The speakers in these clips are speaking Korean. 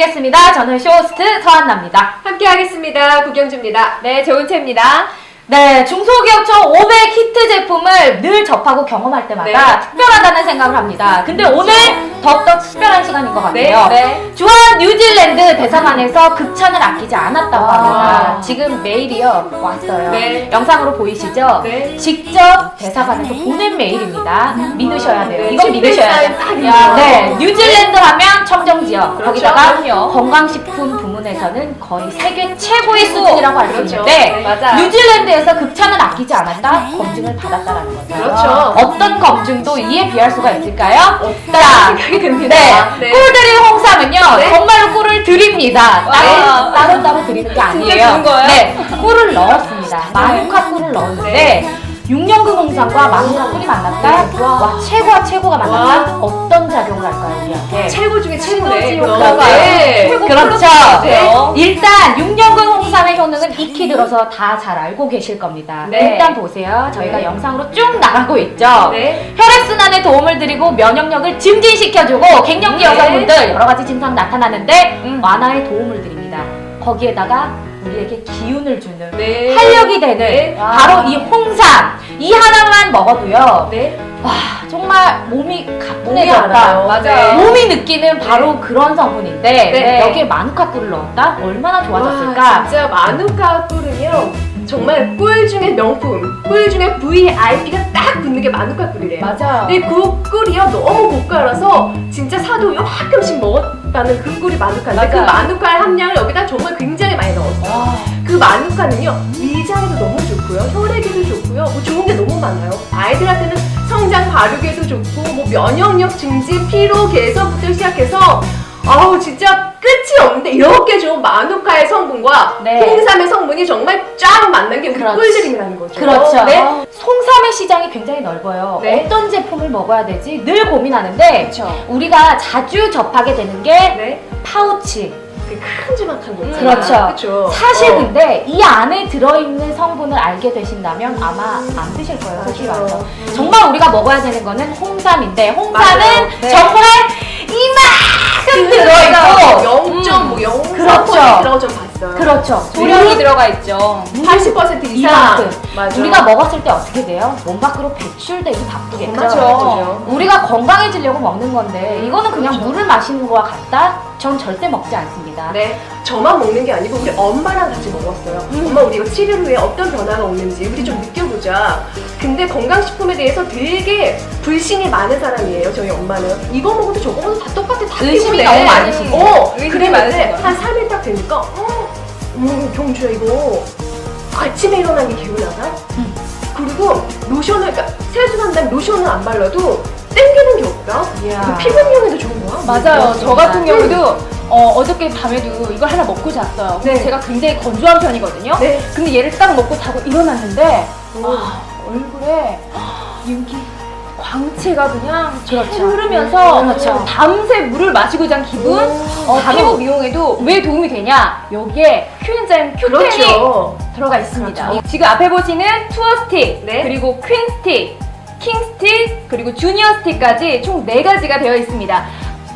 인사드리겠습니다. 저는 쇼호스트 서한나입니다. 함께 하겠습니다. 구경주입니다. 네, 조은채입니다. 네, 중소기업청 500 히트 제품을 늘 접하고 경험할 때마다 네. 특별하다는 생각을 합니다. 근데 오늘 더욱더 특별한 시간인 것 같아요. 네. 주한 뉴질랜드 대사관에서 급찬을 아끼지 않았다고 와. 합니다. 지금 메일이요 왔어요. 네. 영상으로 보이시죠? 네. 직접 대사관에서 보낸 메일입니다. 믿으셔야 돼요. 네, 이건 믿으셔야 돼요. 있는 네, 뉴질랜드 하면 청정 지역. 그렇죠. 거기다가 그럼요. 건강식품 부문에서는 거의 세계 최고의 최고. 수준이라고 할수 그렇죠. 있는데 맞아요. 뉴질랜드에 서 급찬을 아끼지 않았다 검증을 받았다라는 거죠. 그렇죠. 어떤 검증도 이에 비할 수가 있을까요? 없다. 생각이 듭니다. 네. 네. 꿀들이 홍삼은요 네. 정말로 꿀을 드립니다. 와. 따로 따로 따로 드리는 게 아니에요. 주는 거예요? 네, 꿀을 넣었습니다. 마누카 꿀을 넣었는데 네. 6년근 홍삼과 마누카 꿀이 만났다. 와 최고와 최고가 만났다. 어떤 작용을 할까요 우리한테? 최고 중에 최고네. 효과가 네. 최고 그렇죠. 플러스죠. 일단 6년근 홍삼의 효능은 익히 들어서 다 잘 알고 계실 겁니다. 네. 일단 보세요. 저희가 네. 영상으로 쭉 나가고 있죠. 네. 혈액순환에 도움을 드리고 면역력을 증진시켜주고 갱년기 네. 여성분들 여러 가지 증상 나타나는데 음. 완화에 도움을 드립니다. 거기에다가 우리에게 기운을 주는 네. 활력이 되는 네. 바로 이 홍삼 이 하나만 먹어도요. 네. 와 정말 몸이 가뿐해졌다. 알아요. 맞아요. 몸이 느끼는 바로 그런 성분인데 네. 여기에 마누카 꿀을 넣었다? 얼마나 좋아졌을까? 와, 진짜 마누카 꿀은요. 정말 꿀 중에 명품, 꿀 중에 VIP가 딱 붙는 게 마누카 꿀이래요. 맞아요. 근데 그 꿀이요 너무 고가라서 진짜 사도 요만큼씩 먹었다는 그 꿀이 마누카인데 그 맞아요. 마누카의 함량을 여기다 정말 굉장히 많이 넣었어요. 와. 그 마누카는요 위장에도 너무 좋고요 혈액에도 좋고요 뭐 좋은 게 너무 많아요 아이들한테는 성장 발육에도 좋고 뭐 면역력 증진 피로 개선부터 시작해서 아우 진짜 끝이 없는데 이렇게 좋은 마누카의 성분과 네. 홍삼의 성분이 정말 쫙 만난 게 그렇지. 꿀드림이라는 거죠 그렇죠. 네. 송삼의 시장이 굉장히 넓어요. 네. 어떤 제품을 먹어야 되지 늘 고민하는데 그렇죠. 우리가 자주 접하게 되는 게 네. 파우치. 그 큼지막한 거 있잖아요. 그렇죠. 그렇죠. 사실 어. 근데 이 안에 들어있는 성분을 알게 되신다면 아마 안 드실 거예요. 솔직히 맞아요. 말해서. 정말 우리가 먹어야 되는 거는 홍삼인데 홍삼은. 네. 정말 이만 큼 들어있고 0.0 그렇죠. 들어가 좀 봤어요. 그렇죠. 소량이 들어가 있죠. 80% 이상. 이만큼. 맞아. 우리가 먹었을 때 어떻게 돼요? 몸 밖으로 배출되기 바쁘겠죠. 그렇죠. 우리가 건강해지려고 먹는 건데 이거는 그냥 물을 마시는 거와 같다? 전 절대 먹지 않습니다. 네, 저만 먹는 게 아니고 우리 엄마랑 같이 먹었어요. 엄마 우리 이거 치료 후에 어떤 변화가 오는지 우리 좀 느껴보자. 근데 건강식품에 대해서 되게 불신이 많은 사람이에요. 저희 엄마는 이거 먹어도 저거 먹어도 다 똑같아. 다 의심이 피곤해. 너무 많으시고. 어, 의심이 그랬는데 많으신. 한 3일 딱 되니까 어, 음, 경주야 이거 아침에 일어난 게 개운하다. 음. 그리고 로션을 그러니까 세수한 다음 로션을 안 발라도 땡기는 게 없다. 이야. 그 피부용에도 좋은 거야. 맞아요. 저 같은 음. 경우도 어, 어저께 밤에도 이걸 하나 먹고 잤어요. 근데 네. 제가 굉장히 건조한 편이거든요. 네. 근데 얘를 딱 먹고 자고 일어났는데 아, 얼굴에 윤기 광채가 그냥 그렇죠. 쫙 흐르면서 그렇죠. 밤새 물을 마시고 잔 기분 어, 피부 미용에도 왜 도움이 되냐 여기에 큐엔자임 큐텐이 그렇죠. 들어가 있습니다 그렇죠. 지금 앞에 보시는 투어 스틱 네. 그리고 퀸 스틱 킹 스틱 그리고 주니어 스틱까지 총 네가지가 되어 있습니다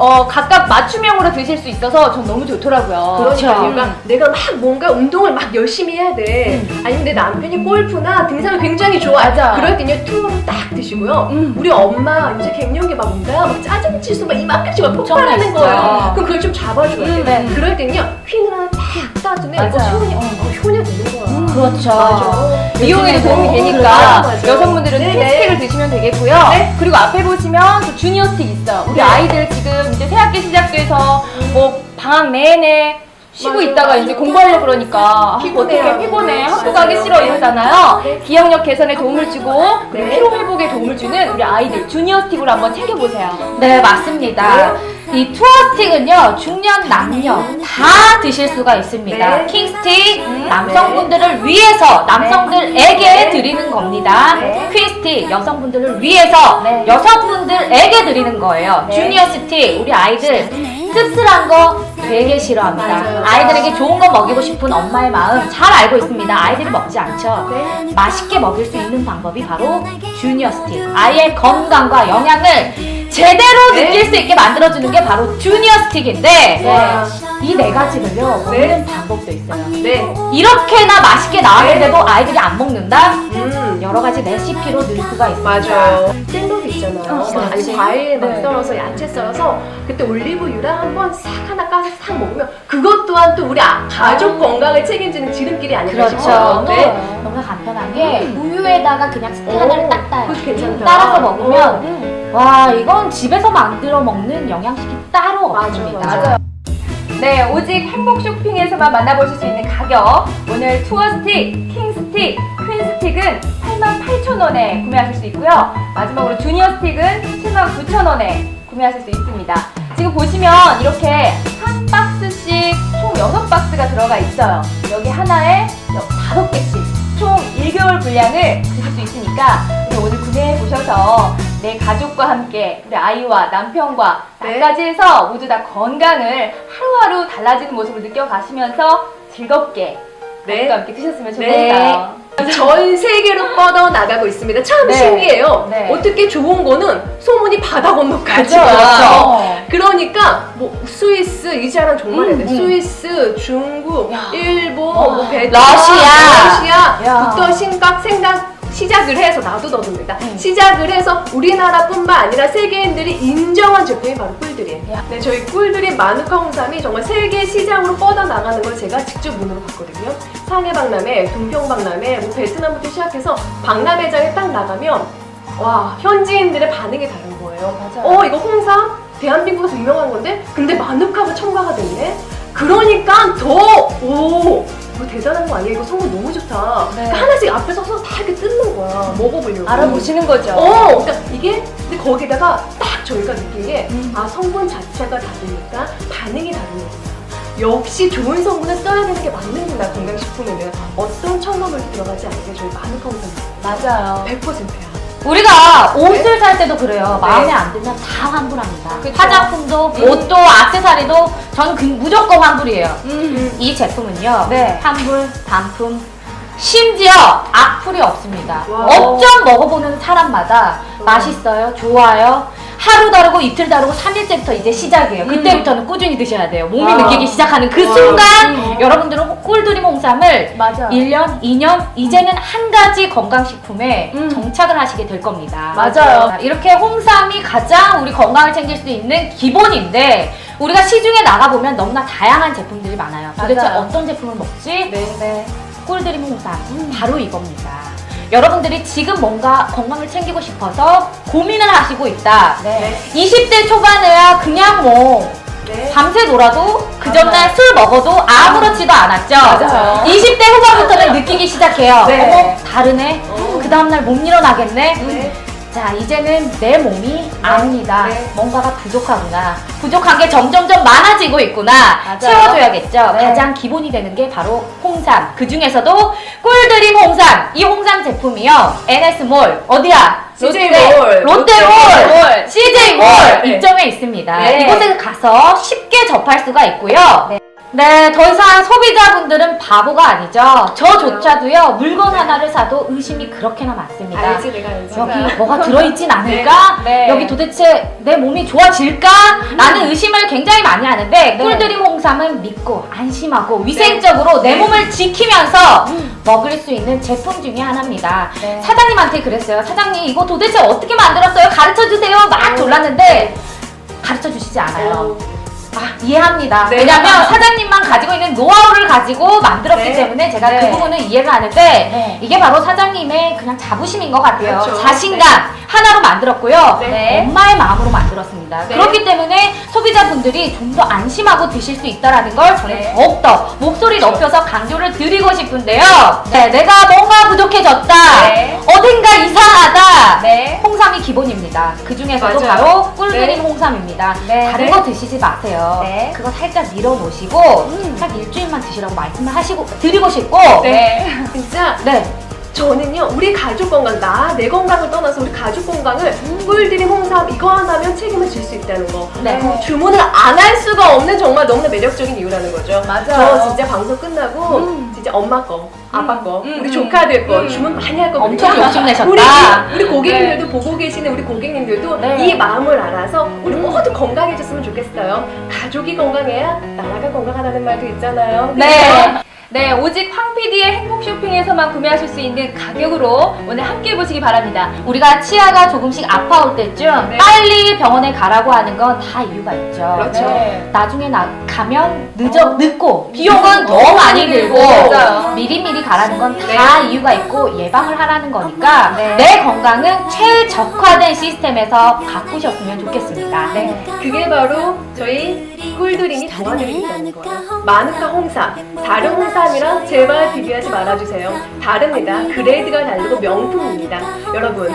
어, 각각 맞춤형으로 드실 수 있어서 전 너무 좋더라고요 그렇죠. 그러니까 그러니까 내가 막 뭔가 운동을 막 열심히 해야 돼. 아니면 내 남편이 골프나 등산을 굉장히 좋아. 맞아. 그럴 때는 투어를 딱 드시고요. 음. 우리 엄마 이제 갱년기 막 온다. 막 짜증 지수 막 이만큼씩 막 폭발하는. 거예요. 그럼 그걸 좀 잡아줘야 돼. 음, 네. 그럴 때는요 하나 딱 따주면 어, 맞아요. 효녀, 어, 효녀 되는 거야. 그렇죠. 맞아. 미용에도 도움이 되니까 맞아, 맞아. 여성분들은 스틱을 드시면 되겠고요. 네. 그리고 앞에 보시면 또 주니어 스틱 있어요. 우리 네. 아이들 지금 이제 새학기 시작돼서 뭐 방학 내내 쉬고 맞아, 있다가 맞아. 이제 공부하려고 그러니까 아, 피곤해요. 어떻게 피곤해 학교 맞아요. 가기 싫어 이러잖아요. 네. 기억력 개선에 도움을 주고 그리고 네. 피로 회복에 도움을 주는 우리 아이들 주니어 스틱으로 한번 챙겨보세요. 네, 맞습니다. 이 투어 스틱은요, 중년, 남녀 다 드실 수가 있습니다. 네. 킹스틱, 남성분들을 위해서, 남성들에게 네. 드리는 겁니다. 네. 퀸스틱, 여성분들을 위해서, 네. 여성분들에게 드리는 거예요. 네. 주니어 스틱, 우리 아이들 씁쓸한 거 되게 싫어합니다. 아이들에게 좋은 거 먹이고 싶은 엄마의 마음 잘 알고 있습니다. 아이들이 먹지 않죠. 네. 맛있게 먹일 수 있는 방법이 바로 주니어 스틱. 아이의 건강과 영양을 제대로 네. 느낄 수 있게 만들어주는 게 바로 주니어 스틱인데 와. 이 네 가지를요 먹는 네. 방법도 있어요. 네. 이렇게나 맛있게 나왔는데도 아이들이 안 먹는다? 음. 여러 가지 레시피로 늘 수가 있습니다. 맞아요. 있잖아요. 어, 아니. 과일 막 네. 썰어서 야채 썰어서 그때 올리브유랑 한번 싹 하나 까서 싹 먹으면 그것 또한 또 우리 아- 가족 건강을 책임지는 지름길이 아닐까 그렇죠. 싶어요. 네. 너무 간편하게 우유에다가 그냥 하나를 딱 따요. 괜찮다. 따라서 먹으면 어. 와 이건 집에서 만들어 먹는 영양식이 따로 맞아, 없습니다. 맞아. 네, 오직 행복 쇼핑에서만 만나보실 수 있는 가격. 오늘 투어 스틱, 킹 스틱, 퀸 스틱은 88,000원에 구매하실 수 있고요. 마지막으로 주니어 스틱은 79,000원에 구매하실 수 있습니다. 지금 보시면 이렇게 한 박스씩 총 6박스가 들어가 있어요. 여기 하나에 5개씩 총 1개월 분량을 드실 수 있으니까 오늘 구매해 보셔서 내 가족과 함께 우리 아이와 남편과 네. 나까지 해서 모두 다 건강을 하루하루 달라지는 모습을 느껴가시면서 즐겁게 네. 가족과 함께 드셨으면 네. 좋겠어요. 전 세계로 뻗어 나가고 있습니다. 참 네. 신기해요. 네. 어떻게 좋은 거는 소문이 바다 건너까지 맞아요. 가죠. 그러니까 뭐 스위스 이 자랑 정말 해야 돼. 음, 음. 스위스, 중국, 야. 일본, 와. 뭐 베트남, 러시아. 러시아부터 심각 생각 시작을 해서 나도 더듭니다. 음. 시작을 해서 우리나라뿐만 아니라 세계인들이 인정한 제품이 바로 꿀드림. 야. 네, 저희 꿀드림 마누카 홍삼이 정말 세계 시장으로 뻗어 나가는 걸 제가 직접 눈으로 봤거든요. 상해 박람회, 동평 박람회, 뭐 베트남부터 시작해서 박람회장에 딱 나가면 와 현지인들의 반응이 다른 거예요. 맞아요. 어 이거 홍삼 대한민국에서 유명한 건데 근데 마누카가 첨가가 됐네. 그러니까 더오 이거 대단한 거 아니야? 이거 성분 너무 좋다. 네. 그러니까 하나씩 앞에 서서 다 이렇게 뜯는 거야. 먹어보려고. 알아보시는 거죠. 어, 그러니까 이게 근데 거기다가 딱 저희가 느낀 게 음. 아 성분 자체가 다르니까 반응이 다르구나. 역시 좋은 성분을 써야 되는 게 맞는구나 건강식품에는 어떤 첨가물도 들어가지 않게 저희 마누카 홍삼 맞아요. 100%야. 우리가 옷을 살 때도 그래요. 마음에 안 들면 다 환불합니다. 그쵸. 화장품도, 음. 옷도, 액세서리도 저는 그 무조건 환불이에요. 음. 이 제품은요. 네. 환불, 반품, 심지어 악플이 없습니다. 와. 업점 먹어보는 사람마다 맛있어요, 좋아요. 하루 다르고 이틀 다르고 3일째부터 이제 시작이에요. 그때부터는 꾸준히 드셔야 돼요. 몸이 와. 느끼기 시작하는 그 와. 순간 음. 여러분들은 꿀드림 홍삼을 맞아. 1년, 2년, 이제는 한 가지 건강식품에 음. 정착을 하시게 될 겁니다. 맞아요. 이렇게 홍삼이 가장 우리 건강을 챙길 수 있는 기본인데 우리가 시중에 나가보면 너무나 다양한 제품들이 많아요. 도대체 맞아요. 어떤 제품을 먹지? 네. 네. 꿀드림 홍삼. 바로 이겁니다. 여러분들이 지금 뭔가 건강을 챙기고 싶어서 고민을 하시고 있다. 네. 20대 초반에야 그냥 뭐 네. 밤새 놀아도 그. 전날 술 먹어도 아무렇지도 않았죠. 맞아요. 20대 후반부터는 느끼기 시작해요. 네. 어머, 다르네. 어. 그 다음날 못 일어나겠네. 네. 자, 이제는 내 몸이 아닙니다. 네. 뭔가가 부족하구나. 부족한 게 점점점 많아지고 있구나. 맞아요. 채워줘야겠죠. 네. 가장 기본이 되는 게 바로 홍삼. 그 중에서도 꿀드림 홍삼. 이 홍삼 제품이요. NS몰. 어디야? CJ 롯데, 몰. 롯데몰. CJ몰. 네. 입점해 있습니다. 네. 이곳에 가서 쉽게 접할 수가 있고요. 네. 네, 더 이상 소비자분들은 바보가 아니죠. 저조차도요, 물건 하나를 사도 의심이 그렇게나 많습니다. 알지 내가 알지. 여기 뭐가 들어있진 않을까? 네. 여기 도대체 내 몸이 좋아질까? 라는 의심을 굉장히 많이 하는데 네. 꿀드림 홍삼은 믿고 안심하고 위생적으로 내 네. 몸을 지키면서 먹을 수 있는 제품 중에 하나입니다. 네. 사장님한테 그랬어요. 사장님 이거 도대체 어떻게 만들었어요? 가르쳐 주세요. 막 어. 졸랐는데 가르쳐 주시지 않아요. 어. 아, 이해합니다. 네. 왜냐면 사장님만 가지고 있는 노하우를 가지고 만들었기 네. 때문에 제가 네. 그 부분은 이해가 하는데 네. 이게 바로 사장님의 그냥 자부심인 것 같아요. 그렇죠. 자신감 하나로 만들었고요. 네. 엄마의 마음으로 만들었습니다. 네. 그렇기 때문에 소비자분들이 좀 더 안심하고 드실 수 있다라는 걸 저는 네. 더욱더 목소리 높여서 강조를 드리고 싶은데요. 네, 내가 뭔가 부족해졌다. 네. 어딘가 이상하다. 네. 홍삼이 기본입니다. 그 중에서도. 바로 꿀드림 네. 홍삼입니다. 네. 다른 네. 거 드시지 마세요. 네. 그거 살짝 밀어놓으시고 음. 딱 일주일만 드시라고 말씀을 하시고 드리고 싶고 네. 진짜 네. 저는요 우리 가족 건강 나 내 건강을 떠나서 우리 가족 건강을 꿀드림 홍삼 이거 하나면 책임을 질 수 있다는 거 네. 그 주문을 안 할 수가 없는 정말 너무나 매력적인 이유라는 거죠 맞아요. 저 진짜 방송 끝나고 음. 진짜 이제 엄마 거, 아빠 거, 음, 우리 음. 조카들 거 음. 주문 많이 할 거거든요. 엄청 욕심내셨다. 우리 우리 고객님들도 보고 계시는 우리 고객님들도 네. 이 마음을 알아서 우리 모두 건강해졌으면 좋겠어요. 가족이 건강해야 나라가 건강하다는 말도 있잖아요. 네. 네, 오직 황 PD의 행복 쇼핑에서만 구매하실 수 있는 가격으로 오늘 함께 보시기 바랍니다. 우리가 치아가 조금씩 아파올 때쯤 네. 빨리 병원에 가라고 하는 건 다 이유가 있죠. 그렇죠. 네. 나중에 나 가면 늦어 늦고 비용은 더 어, 많이 들고 맞아요. 미리미리 가라는 건 다 이유가 있고 예방을 하라는 거니까 네. 내 건강은 최적화된 시스템에서 가꾸셨으면 좋겠습니다. 네. 그게 바로 저희 꿀드림이 도와드린다는 거예요. 마누카 홍삼, 다른 홍삼이랑 제발 비교하지 말아주세요. 다릅니다. 그레이드가 다르고 명품입니다. 여러분,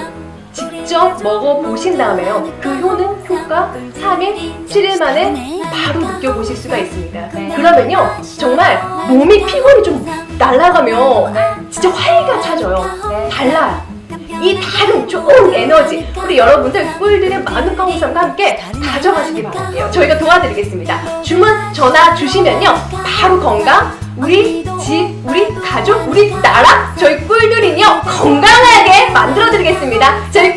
직접 먹어보신 다음에요. 그 효능, 효과 3일, 7일 만에 바로 느껴보실 수가 있습니다. 네. 그러면요, 정말 몸이 피곤이 좀 날아가면 네. 진짜 활기가 차져요. 네. 달라요. 이 다른 좋은 에너지 우리 여러분들 꿀들의 많은 홍삼과 함께 가져가시기 바랄게요. 저희가 도와드리겠습니다. 주문 전화 주시면요 바로 건강 우리 집 우리 가족 우리 나라 저희 꿀들이요 건강하게 만들어드리겠습니다. 저희